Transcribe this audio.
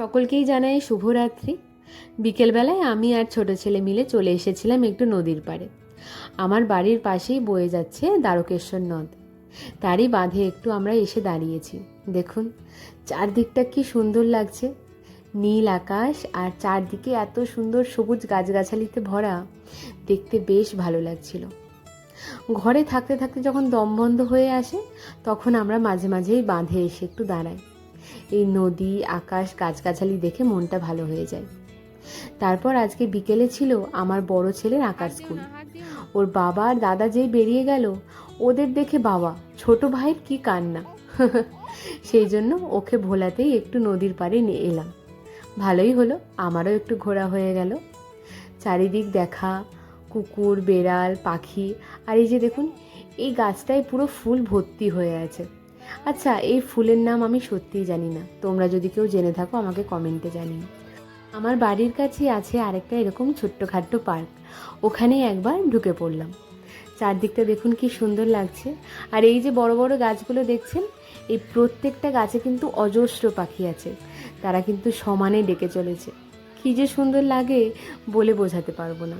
সকলকেই জানাই শুভরাত্রি। বিকেলবেলায় আমি আর ছোট ছেলে মিলে চলে এসেছিলাম একটু নদীর পাড়ে। আমার বাড়ির পাশেই বয়ে যাচ্ছে দ্বারকেশ্বর নদ। তারই বাঁধে একটু আমরা এসে দাঁড়িয়েছি। দেখুন, চারদিকটা কি সুন্দর লাগছে। নীল আকাশ আর চারদিকে এত সুন্দর সবুজ গাছগাছালিতে ভরা, দেখতে বেশ ভালো লাগছিল। ঘরে থাকতে থাকতে যখন দম বন্ধ হয়ে আসে, তখন আমরা মাঝে মাঝেই বাঁধে এসে একটু দাঁড়াই। এই নদী, আকাশ, গাছগাছালি দেখে মনটা ভালো হয়ে যায়। তারপর আজকে বিকেলে ছিল আমার বড় ছেলের আঁকার স্কুল। ওর বাবা আর দাদা যেই বেরিয়ে গেল, ওদের দেখে বাবা, ছোট ভাইয়ের কি কান্না? সেই জন্য ওকে ভোলাতেই একটু নদীর পাড়ে নিয়ে এলাম। ভালোই হলো, আমারও একটু ঘোরা হয়ে গেল। চারিদিক দেখা, কুকুর, বেড়াল, পাখি, আর এই যে দেখুন, এই গাছটায় পুরো ফুল ভর্তি হয়ে আছে। আচ্ছা এই ফুলের নাম আমি সত্যিই জানি না। তোমরা যদি কেউ জেনে থাকো, আমাকে কমেন্টে জানিও। আমার বাড়ির কাছেই আছে আরেকটা এরকম ছোট্টখাট্ট পার্ক। ওখানে একবার ঢুকে পড়লাম। চারদিকটা দেখুন কি সুন্দর লাগছে। আর এই যে বড় বড় গাছগুলো দেখছেন, এই প্রত্যেকটা গাছে কিন্তু অজস্র পাখি আছে। তারা কিন্তু সমানে ডেকে চলেছে। কী যে সুন্দর লাগে বলে বোঝাতে পারব না।